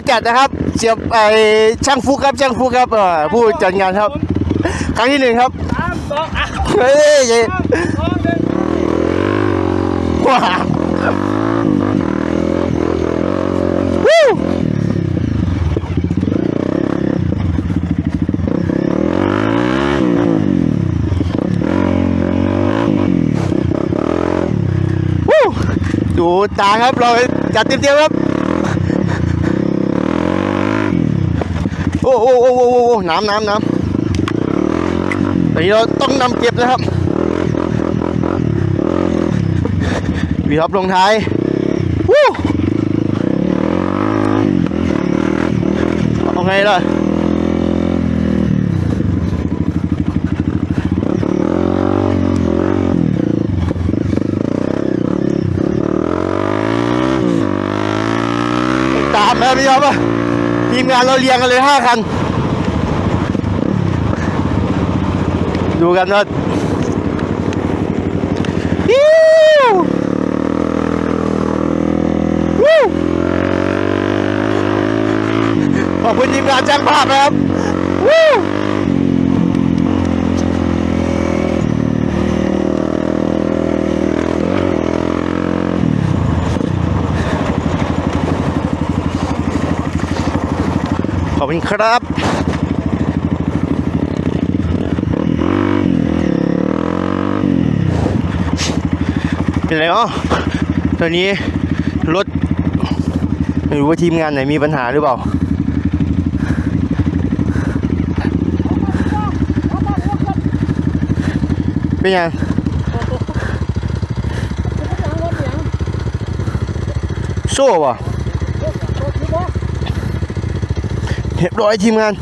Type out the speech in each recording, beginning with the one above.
ผู้จัดนะครับเสียบไอช่างฟุกครับช่างฟุกครับเอ่อผู้จัดงานครับ ครั้งที่หนึ่งครับสามสองอะเฮ้ยเย้สองหนึ่งว้าวู้วู้ดูตาครับเราจัดเต็มๆครับ อ้โอ้โอ้โอ้โอ้น้ำน้ำน้ำตอนนี้เราต้องนำเก็บนะครับวีท็อปลงท้ายวู้เอาไงล่ะตามแล้วพี่ท็อปอะ ทีมงานเราเรียงกันเลยห้าคัน ดูกันว่าขอบคุณทีมงานแจ้งภาพนะครับวู้ขอบ คุณครับเป็นไรอ๋อตอนนี้รถไม่รู้ว่าทีมงานไหนมีปัญหาหรือเปล่าเป็นยังโซ่ป่ะ เรียบร้อยทีมงาน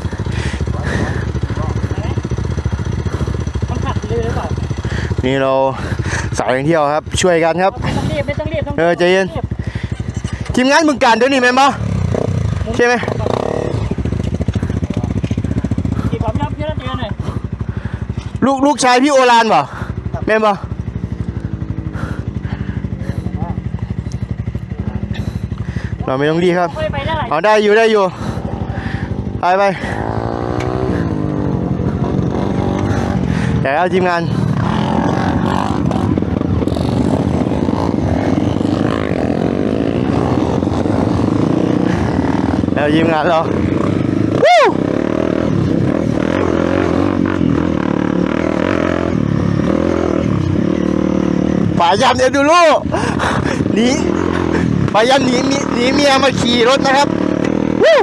มันขัดเลยหรือเปล่านี่เราสายท่องเที่ยวครับ ช่วยกันครับ ไม่ต้องรีบไม่ต้องรีบต้องเออใจเย็น ทีมงานมึงการเดี๋ยวนี้แม่นบ่ใช่ไหมกี่ความยับเยอะเยอะหน่อยลูกลูกชายพี่โอรานบ่แม่นบ่เราไม่ต้องรีบครับ ค่อยไปได้หลายเอาได้อยู่ได้อยู่ ไปไปแต่เอาทีมงานแล้วทีมงานเราวู้ป่ายันเอดูโลหนีป่ายันหนีมีหนีเมียมาขี่รถนะครับวู้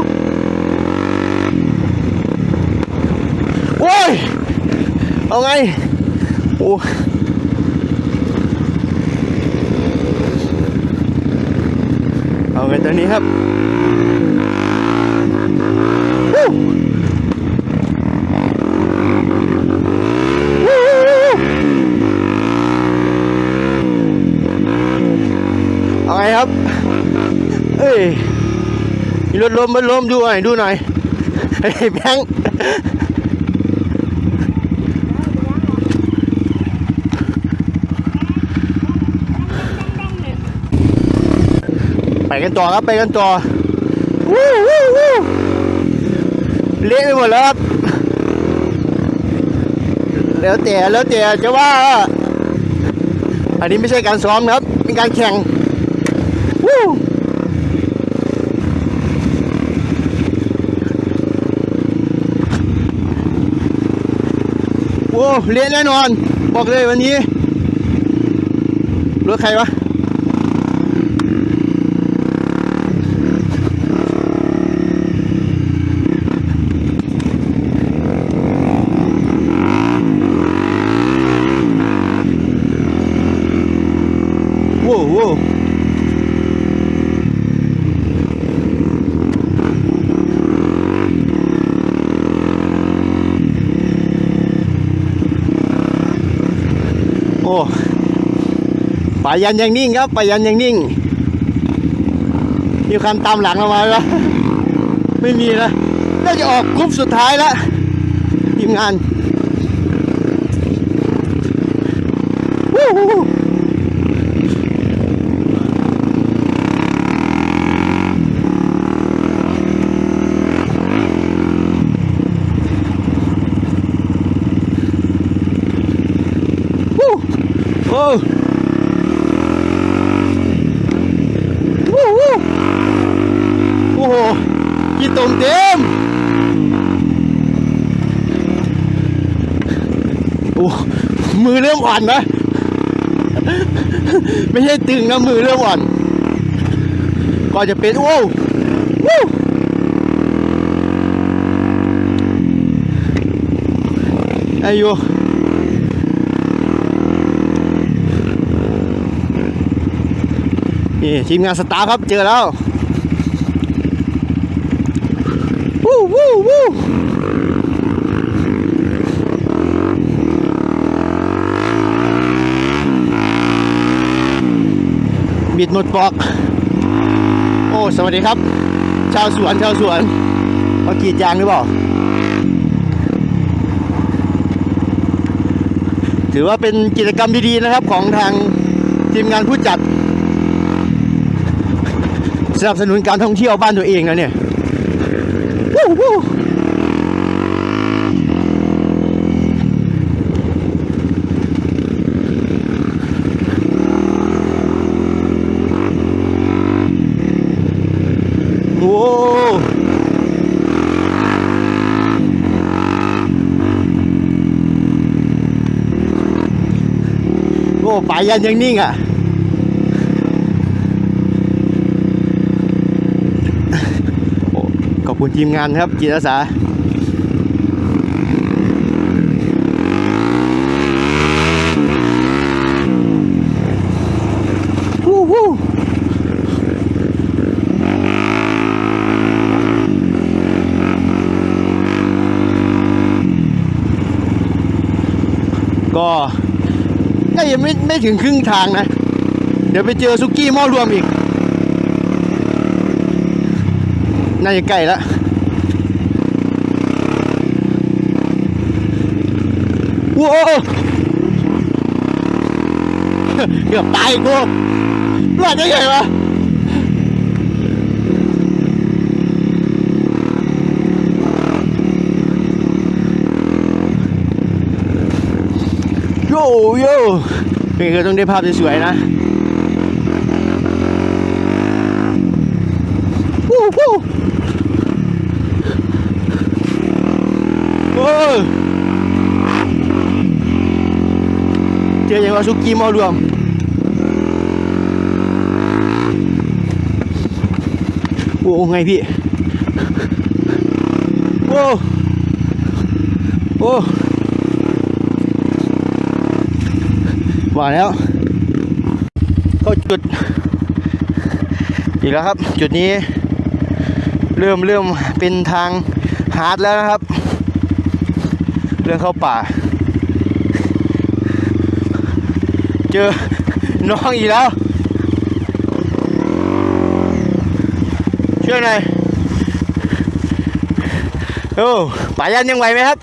อ้ย เอาไง โอ้เอาไงตอนนี้ครับเอาไงครับ เอ้ยรถล้มรถล้มดูหน่อยดูหน่อยไอ้แบงค์ กันต่อครับไปกันต่อวู้วู้วู้เละไปหมดแล้วครับแล้วแต่แล้วแต่จะว่า อันนี้ไม่ใช่การซ้อมนะครับ เป็นการแข่งวู้โอ้เละแน่นอน บอกเลยวันนี้รถใครวะ โว้วโว้วโอ้ ไปยันยังนิ่งครับ ไปยันยังนิ่งมีคันตามหลังเรามาแล้ว ไม่มีแล้วน่าจะออกกรุ๊ปสุดท้ายแล้วทีมงานวู้ฮู้ งเต็มโอ้มื อเริ่มอ่อนนะ ไม่ใช่ตึงนะมือเริ่มอ่อน ก็จะเป็นโอ้วู้อายุนี่ทีมงานสตาร์ครับเจอแล้ววู้วู้ บอก โอ้สวัสดีครับ ชาวสวนชาวสวนมากรีดยางหรือเปล่า ถือว่าเป็นกิจกรรมดีๆนะครับของทางทีมงานผู้จัดสนับสนุนการท่องเที่ยวบ้านตัวเองนะเนี่ย วู้วู้โอ้ โอ้ป่ายันยังนิ่งอะขอบคุณทีมงานครับจิตอาสา วู้วู้ก็น่าจะ ไม่ถึงครึ่งทางนะ เดี๋ยวไปเจอซุกี้หม้อรวมอีก น่าจะใกล้แล้วโว้วเกือบตายกูรอดได้ไงวะโยโย่ นก็ต้องได้ภาพสวยๆนะวู้วู้โอ้เจออย่างว่าซุกี้มอรวมโอ้ไงพี่โอ้โอ้ ว่าแล้วเข้าจุด อีกแล้วครับ จุดนี้ เริ่มเริ่มเป็นทางฮาร์ดแล้วนะครับ เรื่องเข้าป่า เจอน้องอีกแล้วช่วยหน่อยโอ้ป่ายันยังไหวไหมครับ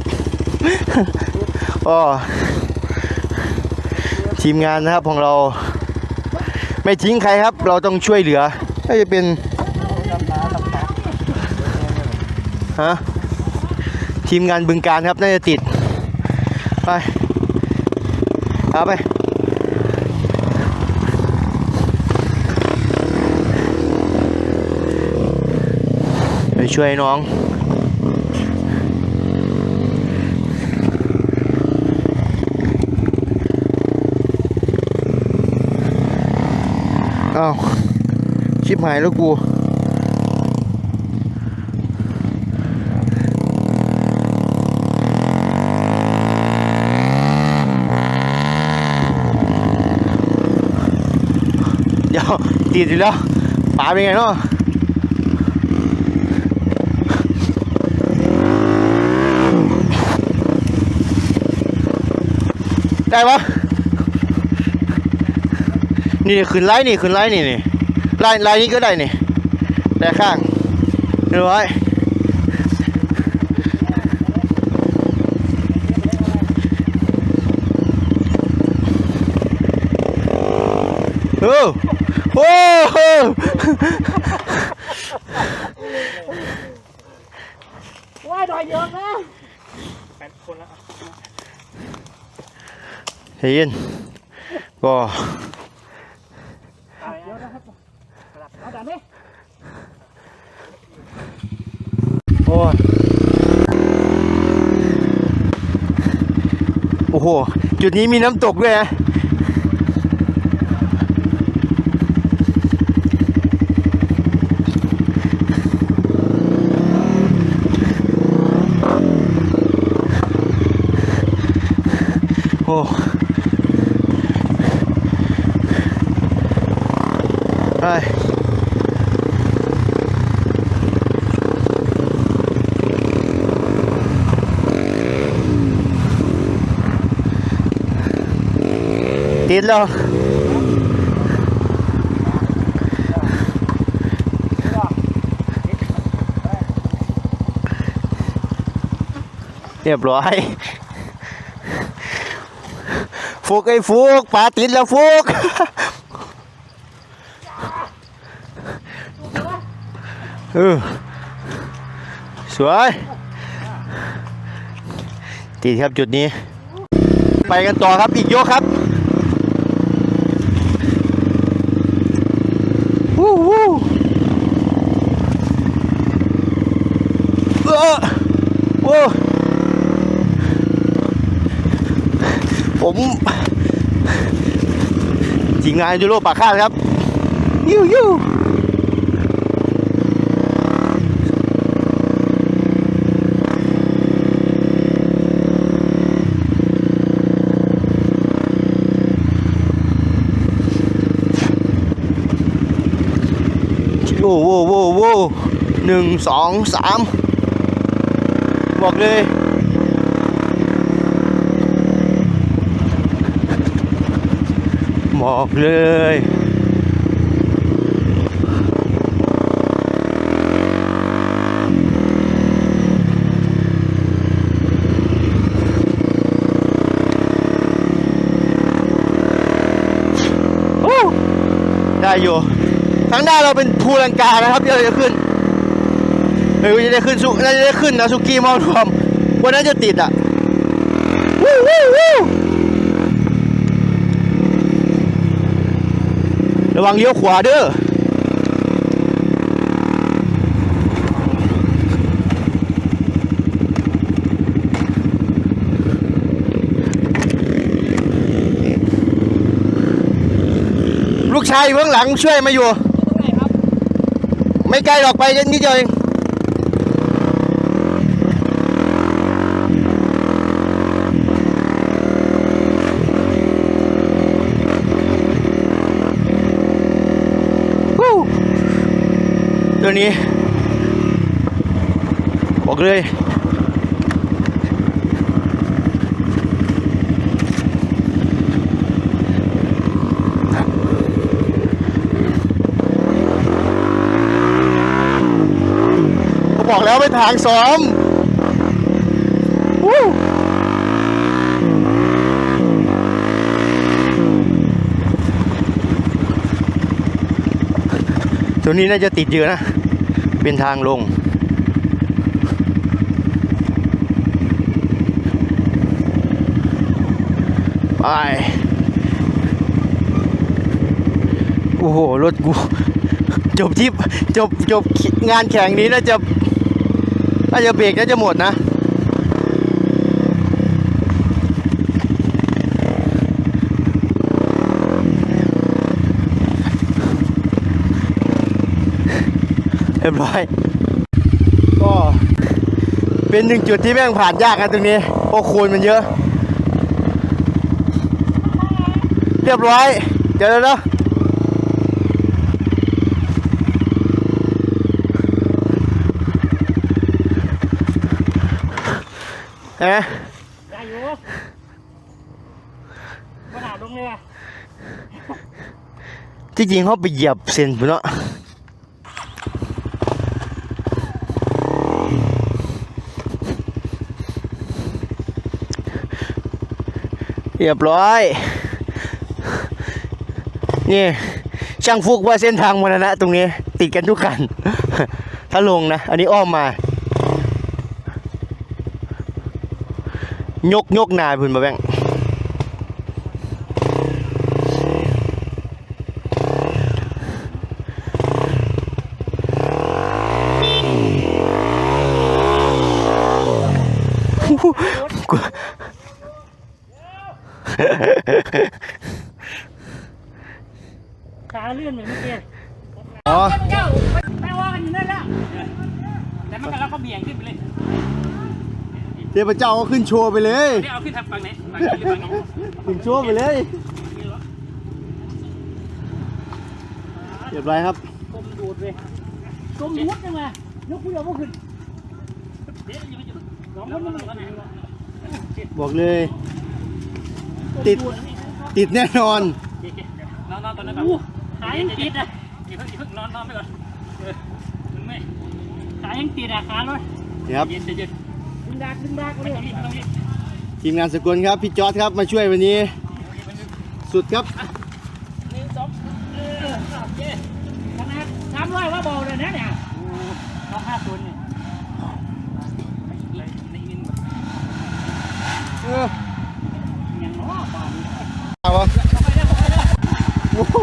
อ๋อ ทีมงานนะครับของเรา ไม่ทิ้งใครครับ เราต้องช่วยเหลือน่าจะเป็นฮะทีมงานบึงการครับน่าจะติด ไปเอาไปไปช่วยน้อง อ้าวชิบหายแล้วกูเดี๋ยวติดอยู่แล้วป๋าเป็นไงเนาะได้ปะ นี่ขึ้นไลน์นี่ขึ้นไลน์นี่นี่ไลน์ไลน์นี้ก็ได้นี่แต่ข้างเรียบร้อยโอ้โอ้โหว่ายดอยเยอะนะแปดคนละใจเย็นก็ เอาเยอะนะครับเอาด่านนี้ อ้ยโอ้โห จุดนี้มีน้ำตกด้วยนะ ติดแล้วเรียบร้อย ฟุกไอ้ฟุกปลาติดแล้วฟุกเออสวย ติดครับจุดนี้ ไปกันต่อครับอีกยกครับวู้วู้เออโอ้ ผมทีมงานยูโรปากคาดครับยูยูโอ้โหโว้โว้หนึ่งสองสาม บอกเลยบอกเลยโอ้ได้อยู่ข้างหน้านเราเป็นภูลังกานะครับที่เราจะขึ้น ไม่รู้จะได้ขึ้นสุน่าจะได้ขึ้นนะสุกี้เมารวมวันนั้นจะติดอะวู้วู้วู้ระวังเลี้ยวขวาเด้อลูกชายอยู่เบื้องหลังช่วยมาอยู่ตรงไหนครับไม่ไกลหรอกไปนิดเดียวเองฮู้ ตัวนี้ บอกเลยบอกแล้วไปทางซ้อมวู้ ตัวนี้น่าจะติดเยอะนะ เป็นทางลง ไป โอ้โห รถกู จบทิปจบจบงานแข่งนี้น่าจะน่าจะเบรกน่าจะหมดนะ เรียบร้อย ก็เป็นหนึ่งจุดที่แม่งผ่านยากกันตรงนี้เพราะโคลนมันเยอะ เรียบร้อย เดี๋ยวแล้วนะเห็นไหมได้อยู่ขนาดลงเลยว่ะ ที่จริงเขาไปเหยียบเส้นพุ่นเนาะ เรียบร้อย นี่ช่างฟุกว่าเส้นทางมรณะตรงนี้ ติดกันทุกคัน ถ้าลงนะ อันนี้อ้อมมา ยกยกนายพุ่นมาแบงกู เทพเจ้าก็ขึ้นโชว์ไปเลยนี่เอาขึ้นทางฝั่งไหนฝั่งนี้หรือฝั่งโน้นขึ้นโชว์ไปเลยเรียบร้อยครับกลมดูดเลยกลมยุดยังไงยกผู้เดียวก็ขึ้นเดี๋ยวอย่าไปจุดสองคนมันก็ไหนบอกเลย ติดติดแน่นอนนอนนอนตอนนั้นก่อนขายังติดอะอย่าเพิ่งอย่าเพิ่งนอนนอนไปก่อนเออมันไม่ขายังติดอะขาเลยนี่ครับเย็นเย็น ดึงดากดึงดากไม่ต้องรีบไม่ต้องรีบทีมงานสกลครับ พี่จอร์ดครับมาช่วยวันนี้ สุดครับหนึ่งสองเออโอเคขนาดสามร้อยว่าเบาเลยนะเนี่ยต้องห้าตัวเนี่ยในอินแบบเออยังน้อเบาเอาวะเข้าไปแล้วเข้าไปแล้วโอ้โห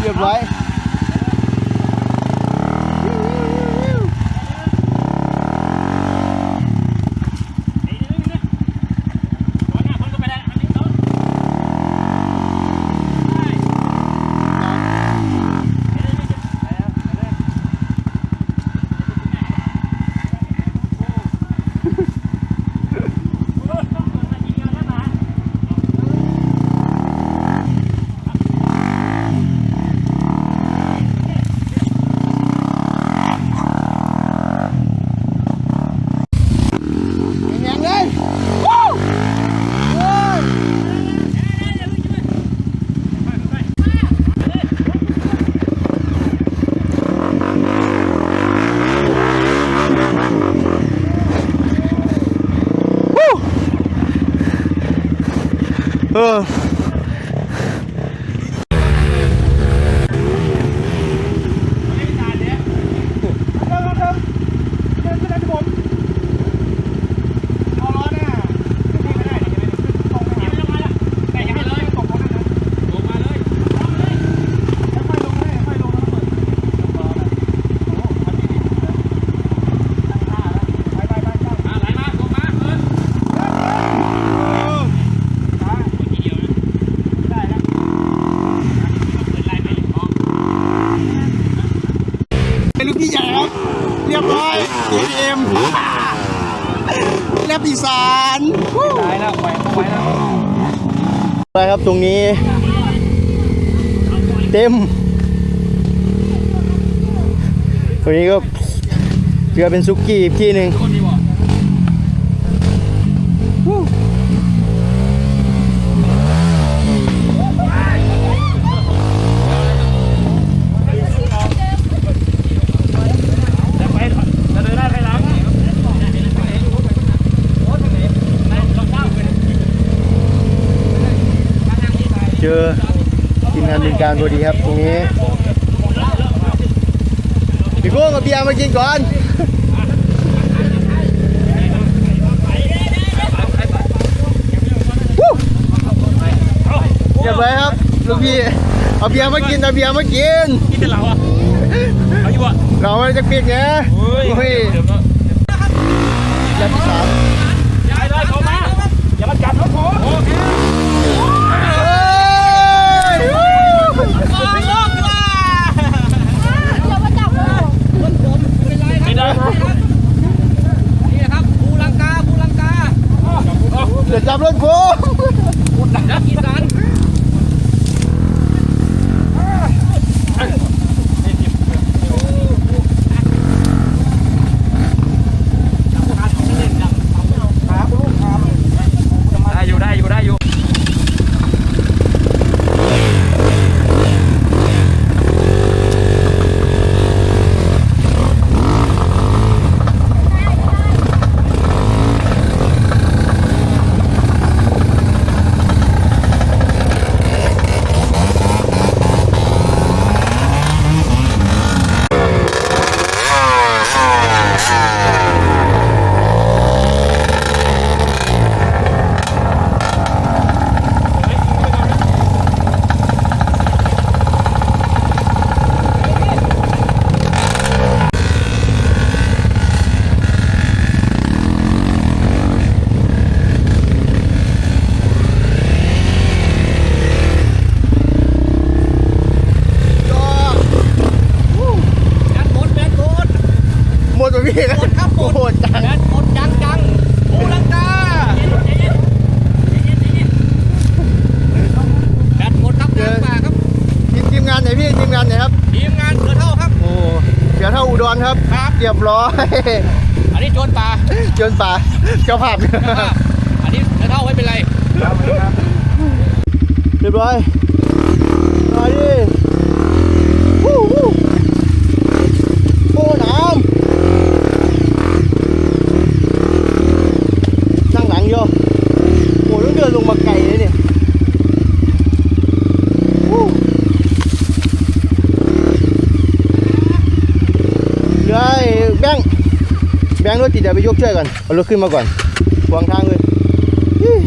เรียบร้อย ไอ้นี่นี่หัวหน้าคนก็ไปได้อันนี้ต้นไปแรงเลยว้าวโอ้ยวู้ เออ เป็นลูกพี่ใหญ่ครับ เรียบร้อย ATM แลบอีสานตายแล้วไปไปแล้ว ครับตรงนี้ เต็ม ตรงนี้ก็เกือเป็นซุกี้อีกที่หนึ่งวู้ เจอทีมงานบึงการพอดีครับตรงนี้พี่กุ้งกับเบียร์มากินก่อนเรียบร้อยครับลูกพี่เอาเบียร์มากินเอาเบียร์มากินนี่เป็นเราอะเอาอยู่อะเราไม่จะปิดไงโอ้ยยัดสามย้ายเลยเขามาอย่ามาจับรถผมโอเค เอ้ยวู้ ไม่ได้ เดี๋ยวจับรถผม นักกีฬาได้อยู่ได้อยู่ได้อยู่ พี่ หมดครับหมด โหดจัง แบตหมดยังจังภูลังกา ใจเย็นใจเย็นใจเย็น แบตหมดครับน้ำป่าครับ ทีมทีมงานไหนพี่ทีมงานไหนครับ ทีมงานเรือเท่าครับ โอ้เสือเท่าอุดรครับ ค รับเรียบร้อยอันนี้โจรป่าจนป่าเจ้าภาพครับอันนี้เรือเท่าไม่เป็นไรเรียบร้อยมาดิวู้วู้โอ้น้ำนั่งหลังโยโอ้ต้องเดินลงมาไกลเลยเนี่ยวู้เหลือไอ้แบงค์แบงค์รถ ติดเดี๋ยวไปยกช่วยก่อนเอารถขึ้นมาก่อนวางทางเลยอี้เฮ้ย